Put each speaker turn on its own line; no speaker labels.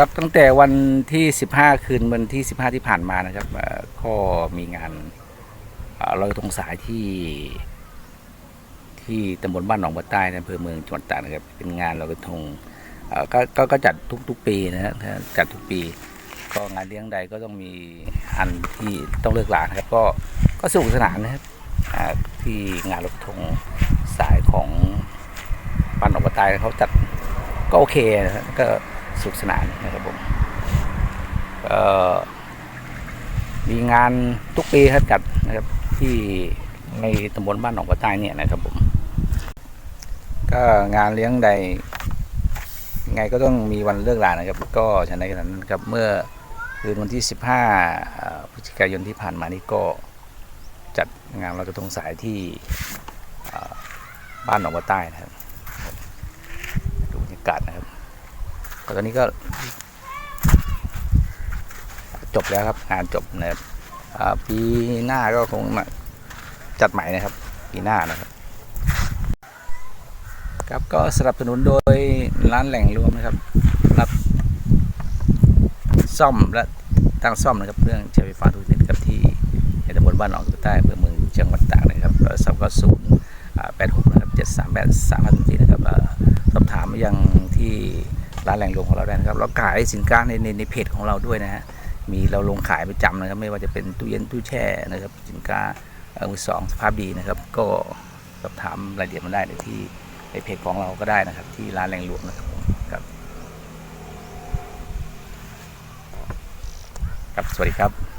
ครับตั้งแต่วันที่ 15 คืนวันที่ 15 ที่ผ่านมานะครับก็มีงานลอยกรงสายที่ ที่ตำบลบ้านหนองบัวใต้ในอำเภอเมืองจังหวัดตากนะครับเป็นงานลอยกระทงก็ก็ก็จัดทุกทุกปีนะฮะจัดทุกปี ก็งานเลี้ยงใดก็ต้องมีอันที่ต้องเลิกลานะครับ ก็ก็สนุกสนานนะครับที่งานลอยกระทงสายของบ้านหนองบัวใต้เขาจัดก็โอเคนะฮะก็ สนุกสนานนะครับผมมีงานทุกปีครับจัดนะครับที่ในตำบลบ้านหนองบัวใต้เนี่ยนะครับผม ก็งานเลี้ยงใดไงก็ต้องมีวันเลิกลานะครับ ก็ฉะนั้นขนาดนั้นครับเมื่อคืนวันที่ 15พฤศจิกายนที่ผ่านมานี้ก็จัดงานลอยกระทงสายที่บ้านหนองบัวใต้นะครับดูบรรยากาศนะครับ ตอนนี้ก็ จบแล้วครับ งานจบนะครับปีหน้าก็คงมาจัดใหม่นะครับ ปีหน้านะครับ ครับก็สนับสนุนโดยร้านแหล่งรวมนะครับรับซ่อมและตั้งซ่อมนะครับเรื่องใช้ไฟฟ้าทุกชนิดครับที่ในตำบลบ้านหนองกุใต้อำเภอเมืองจังหวัดตากนะครับแล้วสอบก็ศูนย์แปดหกนะครับเจ็ดสามแปดสามพันสี่นะครับสอบถามยังที่ ร้านแหล่งรวมของเราได้นะครับเราขายสินค้าในในในเพจของเราด้วยนะฮะมีเราลงขายประจำนะครับ ไม่ว่าจะเป็นตู้เย็นตู้แช่นะครับสินค้าอ่อมือสองสภาพดีนะครับ ก็สอบถามรายละเอียดมาได้ในที่ในเพจของเราก็ได้นะครับ ที่ร้านแหล่งรวมนะครับครับครับสวัสดีครับ